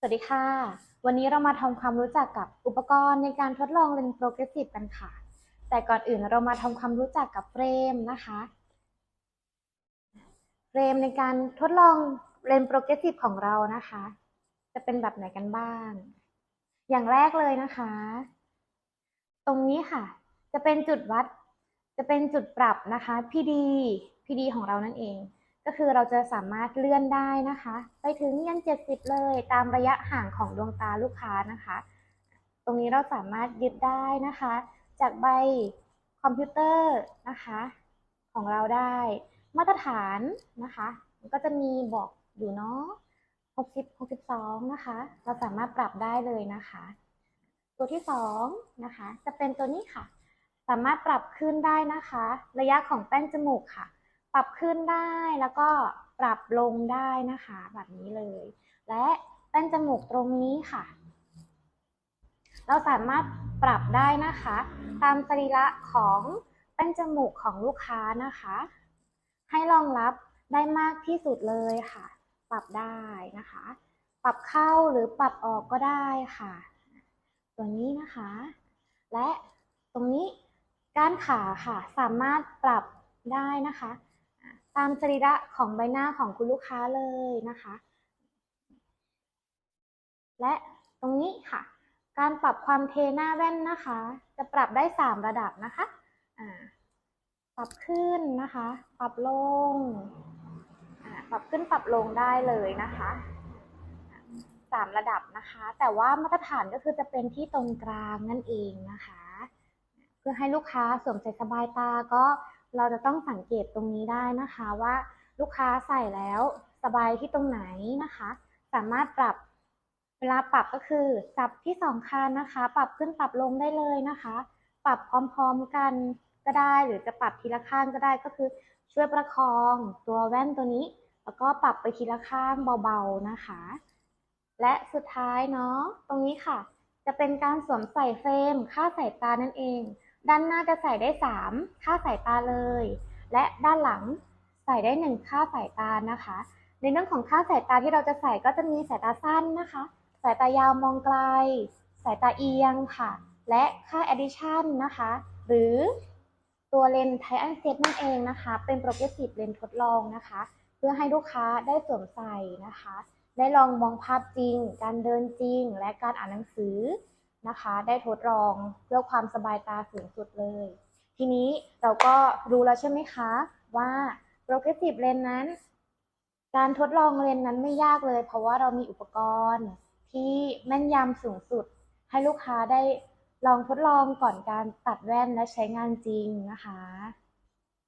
สวัสดีค่ะ วันนี้เรามาทำความรู้จักกับอุปกรณ์ในการทดลองเลนส์โปรเกรสซีฟกันค่ะ แต่ก่อนอื่นเรามาทำความรู้จักกับเฟรมนะคะ เฟรมในการทดลองเลนส์โปรเกรสซีฟของเรานะคะ จะเป็นแบบไหนกันบ้าง อย่างแรกเลยนะคะ ตรงนี้ค่ะ จะเป็นจุดวัด จะเป็นจุดปรับนะคะ PD PD ของเรานั่นเอง ก็คือเราจะสามารถเลื่อนได้นะคะ ไปถึงยัน 70 เลยตามระยะห่างของดวงตาลูกค้านะคะ ตรงนี้เราสามารถยึดได้นะคะ จากใบคอมพิวเตอร์นะคะ ของเราได้มาตรฐานนะคะมันก็จะมีบอกอยู่เนาะ60 62 นะคะ เราสามารถปรับได้เลยนะคะ ตัวที่สองนะคะ จะเป็นตัวนี้ค่ะ สามารถปรับขึ้นได้นะคะ ระยะของแป้นจมูกค่ะ ปรับขึ้นได้แล้วก็ปรับลงได้นะคะ แบบนี้เลย และแป้นจมูกตรงนี้ค่ะ เราสามารถปรับได้นะคะ ตามสรีระของแป้นจมูกของลูกค้านะคะ ให้รองรับได้มากที่สุดเลยค่ะ ปรับได้นะคะ ปรับเข้าหรือปรับออกก็ได้ค่ะ ตัวนี้นะคะ และตรงนี้ก้านขาค่ะ สามารถปรับได้นะคะ ตามสรีระของใบหน้าของคุณลูกค้าเลยนะคะ และตรงนี้ค่ะ การปรับความเทหน้าแว่นนะคะ จะปรับได้ 3 ระดับนะคะปรับขึ้นนะคะ ปรับลง ปรับขึ้นปรับลงได้เลยนะคะสามระดับนะคะ แต่ว่ามาตรฐานก็คือจะเป็นที่ตรงกลางนั่นเองนะคะ เพื่อให้ลูกค้าสวมใส่สบายตาก็ เราจะต้องสังเกตตรงนี้ได้นะคะว่าลูกค้าใส่แล้วสบายที่ตรงไหนนะคะ สามารถปรับเวลาปรับก็คือจับที่สองคานนะคะ ปรับขึ้นปรับลงได้เลยนะคะ ปรับพร้อมๆกันก็ได้ หรือจะปรับทีละข้างก็ได้ก็คือ ช่วยประคองตัวแว่นตัวนี้ แล้วก็ปรับไปทีละข้างเบาๆนะคะ และสุดท้ายเนาะตรงนี้ค่ะ จะเป็นการสวมใส่เฟรมค่าสายตานั่นเอง ด้านหน้าจะใส่ได้ 3 ค่าสายตาเลย และด้านหลังใส่ได้ 1 ค่าสายตานะคะ ในเรื่องของค่าสายตาที่เราจะใส่ก็จะมีสายตาสั้นนะคะ สายตายาวมองไกล สายตาเอียงค่ะ และค่า addition นะคะ หรือตัวเลนส์ไทอันเซตนั่นเองนะคะ เป็นโปรเกรสซีฟเลนทดลองนะคะ เพื่อให้ลูกค้าได้สวมใส่นะคะ ได้ลองมองภาพจริง การเดินจริง และการอ่านหนังสือ นะคะ ได้ทดลองเพื่อความสบายตาสูงสุดเลย ทีนี้เราก็รู้แล้วใช่ไหมคะว่า progressive lens นั้น การทดลองเลนนั้นไม่ยากเลย เพราะว่าเรามีอุปกรณ์ที่แม่นยำสูงสุด ให้ลูกค้าได้ลองทดลองก่อนการตัดแว่นและใช้งานจริงนะคะ